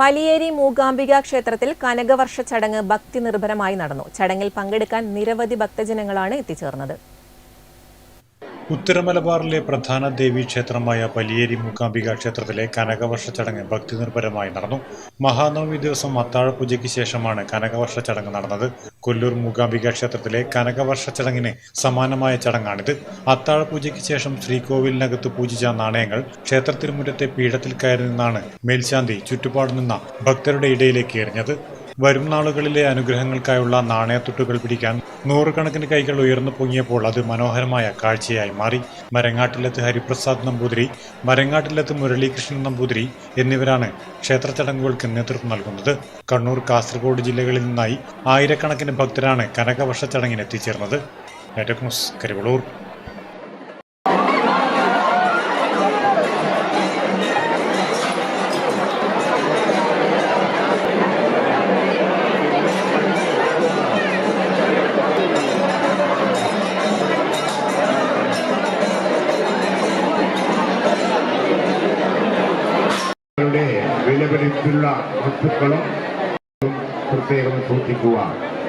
പലിയേരി മൂകാംബിക ക്ഷേത്രത്തിൽ കനകവർഷ ചടങ്ങ് ഭക്തി നിർഭരമായി നടന്നു. ചടങ്ങിൽ പങ്കെടുക്കാൻ നിരവധി ഭക്തജനങ്ങളാണ് എത്തിച്ചേർന്നത്. ഉത്തരമലബാറിലെ പ്രധാന ദേവീക്ഷേത്രമായ പലിയേരി മൂകാംബിക ക്ഷേത്രത്തിലെ കനകവർഷ ചടങ്ങ് ഭക്തി നിർഭരമായി നടന്നു. മഹാനവമി ദിവസം അത്താഴപൂജയ്ക്ക് ശേഷമാണ് കനകവർഷ ചടങ്ങ് നടന്നത്. കൊല്ലൂർ മൂകാംബിക ക്ഷേത്രത്തിലെ കനകവർഷ ചടങ്ങിന് സമാനമായ ചടങ്ങാണിത്. അത്താഴപൂജയ്ക്ക് ശേഷം ശ്രീകോവിലിനകത്ത് പൂജിച്ച നാണയങ്ങൾ ക്ഷേത്രത്തിരുമുറ്റത്തെ പീഠത്തിൽ കയറി നിന്നാണ് മേൽശാന്തി ചുറ്റുപാടു നിന്ന ഭക്തരുടെ ഇടയിലേക്ക് എറിഞ്ഞത്. വരും നാളുകളിലെ അനുഗ്രഹങ്ങൾക്കായുള്ള നാണയത്തുട്ടുകൾ പിടിക്കാൻ നൂറുകണക്കിന് കൈകൾ ഉയർന്നു പൊങ്ങിയപ്പോൾ അത് മനോഹരമായ കാഴ്ചയായി മാറി. മരങ്ങാട്ടിലത്ത് ഹരിപ്രസാദ് നമ്പൂതിരി മരങ്ങാട്ടിലത്ത് മുരളീകൃഷ്ണൻ നമ്പൂതിരി എന്നിവരാണ് ക്ഷേത്ര ചടങ്ങുകൾക്ക് നേതൃത്വം നൽകുന്നത്. കണ്ണൂർ കാസർഗോഡ് ജില്ലകളിൽ നിന്നായി ആയിരക്കണക്കിന് ഭക്തരാണ് കനകവർഷ ചടങ്ങിന് എത്തിച്ചേർന്നത്. ഏറ്റവും കരിവളൂർ വിലപിടിപ്പുള്ള വസ്തുക്കളും പ്രത്യേകം സൂക്ഷിക്കുക.